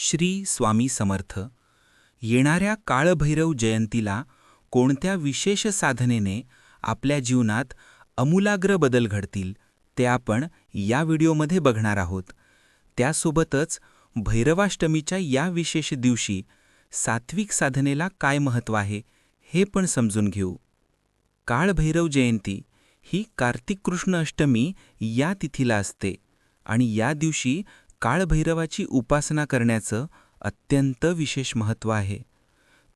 श्री स्वामी समर्थ. येणाऱ्या काळभैरव जयंतीला कोणत्या विशेष साधनेने आपल्या जीवनात अमूलाग्र बदल घडतील ते आपण या व्हिडिओमध्ये बघणार आहोत. त्यासोबतच भैरवाष्टमीच्या या विशेष दिवशी सात्विक साधनेला काय महत्त्व आहे हे पण समजून घेऊ. काळभैरव जयंती ही कार्तिक कृष्ण अष्टमी या तिथीला असते आणि या दिवशी काळभैरवाची उपासना करण्याचं अत्यंत विशेष महत्त्व आहे.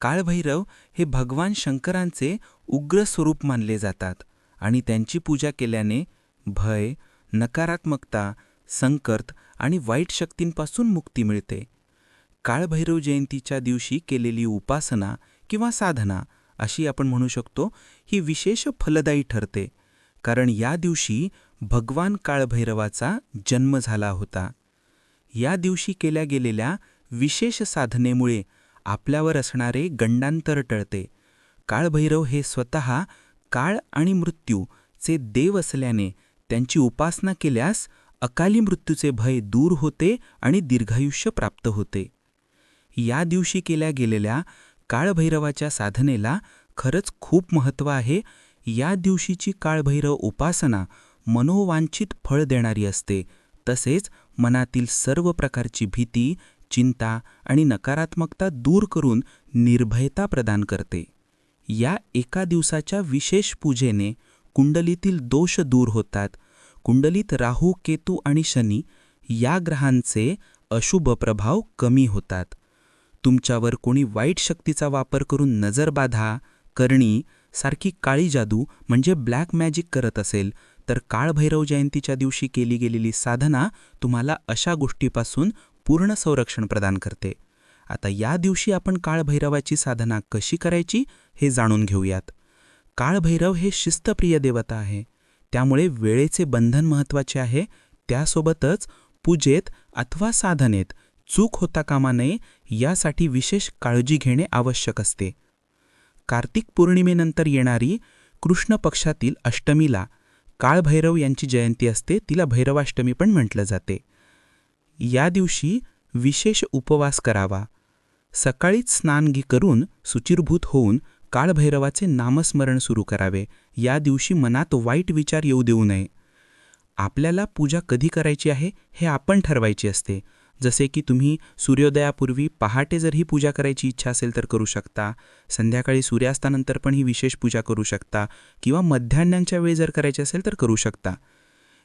काळभैरव हे भगवान शंकरांचे उग्र स्वरूप मानले जातात आणि त्यांची पूजा केल्याने भय नकारात्मकता संकर्त आणि वाईट शक्तींपासून मुक्ती मिळते. काळभैरव जयंतीच्या दिवशी केलेली उपासना किंवा साधना अशी आपण म्हणू शकतो ही विशेष फलदायी ठरते. कारण या दिवशी भगवान काळभैरवाचा जन्म झाला होता. या दिवशी केल्या गेलेल्या विशेष साधनेमुळे आपल्यावर असणारे गंडांतर टळते. काळभैरव हे स्वतः काळ आणि मृत्यूचे देव असल्याने त्यांची उपासना केल्यास अकाली मृत्यूचे भय दूर होते आणि दीर्घायुष्य प्राप्त होते. या दिवशी केल्या गेलेल्या काळभैरवाच्या साधनेला खरंच खूप महत्त्व आहे. या दिवशीची काळभैरव उपासना मनोवांछित फळ देणारी असते. तसेच मनातील सर्व प्रकारची भीती चिंता आणि नकारात्मकता दूर करून निर्भयता प्रदान करते. या एका दिवसाच्या विशेष पूजेने कुंडलीतील दोष दूर होतात. कुंडलीत राहू केतू आणि शनी या ग्रहांचे अशुभ प्रभाव कमी होतात. तुमच्यावर कोणी वाईट शक्तीचा वापर करून नजरबाधा करणी सारखी काळी जादू म्हणजे ब्लॅक मॅजिक करत असेल तर काळभैरव जयंतीच्या दिवशी केली गेलेली साधना तुम्हाला अशा गोष्टीपासून पूर्ण संरक्षण प्रदान करते. आता या दिवशी आपण काळभैरवाची साधना कशी करायची हे जाणून घेऊयात. काळभैरव हे शिस्तप्रिय देवता आहे. त्यामुळे वेळेचे बंधन महत्त्वाचे आहे. त्यासोबतच पूजेत अथवा साधनेत चूक होता कामा नये यासाठी विशेष काळजी घेणे आवश्यक असते. कार्तिक पौर्णिमेनंतर येणारी कृष्ण पक्षातील अष्टमीला काळभैरव यांची जयंती असते तिला भैरवाष्टमी पण म्हटलं जाते. या दिवशी विशेष उपवास करावा. सकाळीच स्नानगी करून सुचिरभूत होऊन काळभैरवाचे नामस्मरण सुरू करावे. या दिवशी मनात वाईट विचार येऊ देऊ नये. आपल्याला पूजा कधी करायची आहे हे आपण ठरवायची असते. जसे की तुम्ही सूर्योदयापूर्वी पहाटे जर ही पूजा करायची इच्छा असेल तर करू शकता. संध्याकाळी सूर्यास्तानंतर पण ही विशेष पूजा करू शकता किंवा मध्यान्नांच्या वेळी जर करायची असेल तर करू शकता.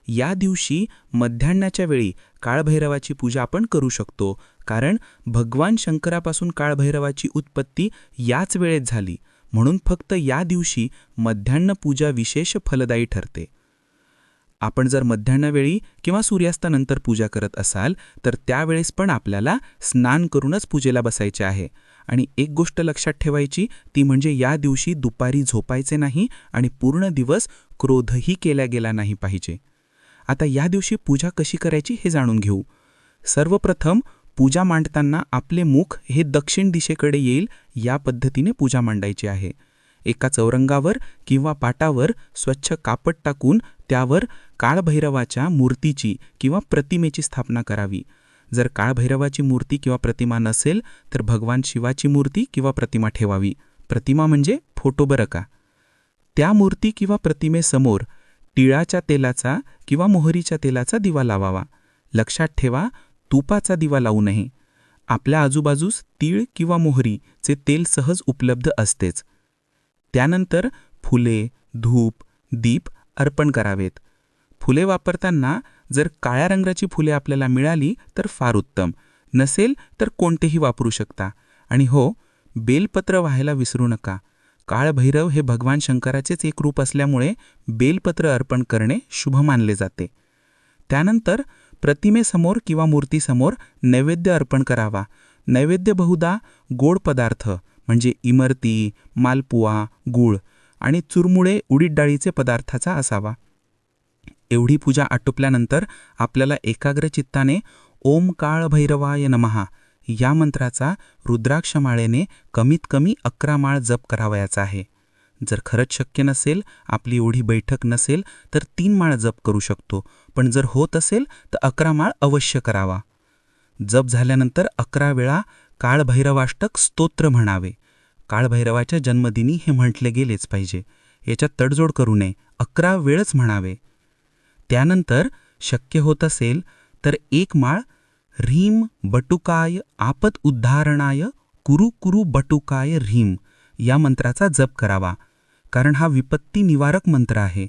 या दिवशी मध्यान्नाच्या वेळी काळभैरवाची पूजा आपण करू शकतो. कारण भगवान शंकरापासून काळभैरवाची उत्पत्ती याच वेळेत झाली. म्हणून फक्त या दिवशी मध्यान्न पूजा विशेष फलदायी ठरते. आपण जर मध्यान्हवेळी किंवा सूर्यास्तानंतर पूजा करत असाल तर त्यावेळेस पण आपल्याला स्नान करूनच पूजेला बसायचे आहे. आणि एक गोष्ट लक्षात ठेवायची ती म्हणजे या दिवशी दुपारी झोपायचे नाही आणि पूर्ण दिवस क्रोधही केला गेला नाही पाहिजे. आता या दिवशी पूजा कशी करायची हे जाणून घेऊ. सर्वप्रथम पूजा मांडताना आपले मुख हे दक्षिण दिशेकडे येईल या पद्धतीने पूजा मांडायची आहे. एका चौरंगावर किंवा पाटावर स्वच्छ कापड टाकून त्यावर काळभैरवाच्या मूर्तीची किंवा प्रतिमेची स्थापना करावी. जर काळभैरवाची मूर्ती किंवा प्रतिमा नसेल तर भगवान शिवाची मूर्ती किंवा प्रतिमा ठेवावी. प्रतिमा म्हणजे फोटो बरं का त्या मूर्ती किंवा प्रतिमेसमोर टिळाच्या तेलाचा किंवा मोहरीच्या तेलाचा दिवा लावावा. लक्षात ठेवा तुपाचा दिवा लावू नये. आपल्या आजूबाजूस तीळ किंवा मोहरीचे तेल सहज उपलब्ध असतेच. त्यानंतर फुले धूप दीप अर्पण करावेत. फुले वापरताना जर काळ्या रंगाची फुले आपल्याला मिळाली तर फार उत्तम. नसेल तर कोणतेही वापरू शकता. आणि हो बेलपत्र व्हायला विसरू नका. काळभैरव हे भगवान शंकराचेच एक रूप असल्यामुळे बेलपत्र अर्पण करणे शुभ मानले जाते. त्यानंतर प्रतिमेसमोर किंवा मूर्तीसमोर नैवेद्य अर्पण करावा. नैवेद्य बहुधा गोड पदार्थ म्हणजे इमरती मालपुआ गूळ आणि चुरमुळे उडीद डाळीचे पदार्थाचा असावा. एवढी पूजा आटोपल्यानंतर आपल्याला एकाग्र चित्ताने ओम काळ भैरवाय नमहा या मंत्राचा रुद्राक्षमाळेने कमीत कमी अकरा माळ जप करावयाचा आहे. जर खरंच शक्य नसेल आपली एवढी बैठक नसेल तर तीन माळ जप करू शकतो. पण जर होत असेल तर अकरा माळ अवश्य करावा. जप झाल्यानंतर अकरा वेळा काळभैरवाष्टक स्तोत्र म्हणावे. काळभैरवाच्या जन्मदिनी हे म्हटले गेलेच पाहिजे. याच्यात तडजोड करू नये. अकरा वेळच म्हणावे. त्यानंतर शक्य होत असेल तर एक माळ ह्रीम बटुकाय आपत उद्धारणाय कुरु कुरु बटुकाय ह्रीम या मंत्राचा जप करावा. कारण हा विपत्ती निवारक मंत्र आहे.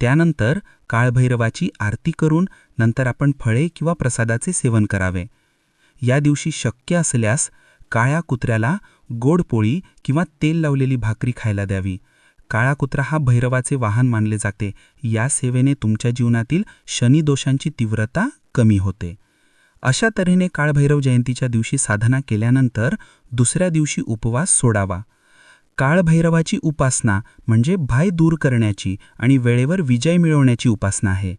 त्यानंतर काळभैरवाची आरती करून नंतर आपण फळे किंवा प्रसादाचे सेवन करावे. या दिवशी शक्य असल्यास काळ्या कुत्र्याला गोड पोळी किंवा तेल लावलेली भाकरी खायला द्यावी. काळा कुत्रा हा भैरवाचे वाहन मानले जाते. या सेवेने तुमच्या जीवनातील शनिदोषांची तीव्रता कमी होते. अशा तऱ्हेने काळभैरव जयंतीच्या दिवशी साधना केल्यानंतर दुसऱ्या दिवशी उपवास सोडावा. काळभैरवाची उपासना म्हणजे भय दूर करण्याची आणि वेळेवर विजय मिळवण्याची उपासना आहे.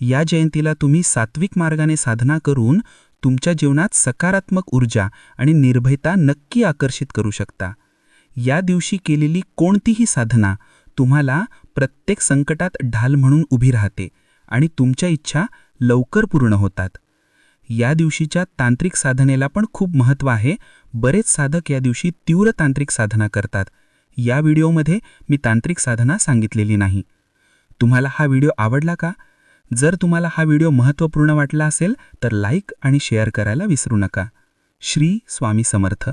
या जयंतीला तुम्ही सात्विक मार्गाने साधना करून तुमच्या जीवनात सकारात्मक ऊर्जा आणि निर्भयता नक्की आकर्षित करू शकता. या दिवशी केलेली कोणतीही साधना तुम्हाला प्रत्येक संकटात ढाल म्हणून उभी राहते आणि तुमच्या इच्छा लवकर पूर्ण होतात. या दिवशीच्या तांत्रिक साधनेला पण खूप महत्त्व आहे. बरेच साधक या दिवशी तीव्र तांत्रिक साधना करतात. या व्हिडिओमध्ये मी तांत्रिक साधना सांगितलेली नाही. तुम्हाला हा व्हिडिओ आवडला का? जर तुम्हाला हा व्हिडिओ महत्त्वपूर्ण वाटला असेल तर लाईक आणि शेअर करायला विसरू नका. श्री स्वामी समर्थ.